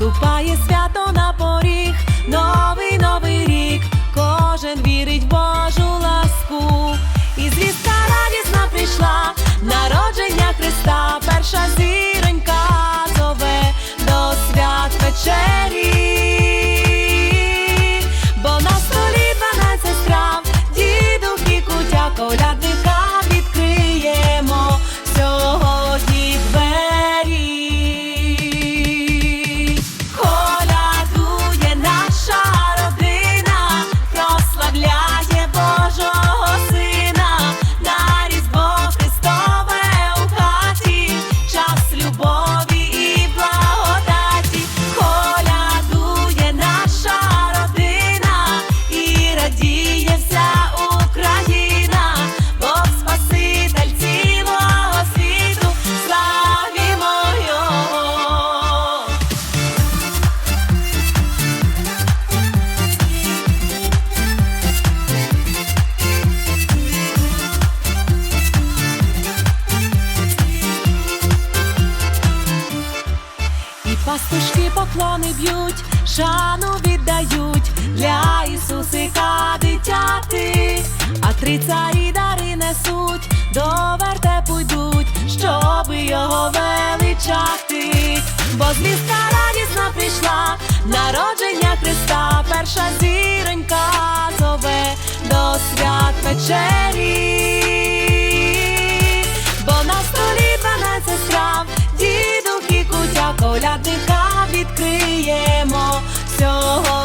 наступає свято. пастушки поклони б'ють, шану віддають. Для Ісусика дитяти, а три царі дари несуть, до вертепу йдуть, щоб його величати, бо звістка радісна прийшла, народження Христа, перша зіронька зове до свят вечері. дихав відкриємо всього.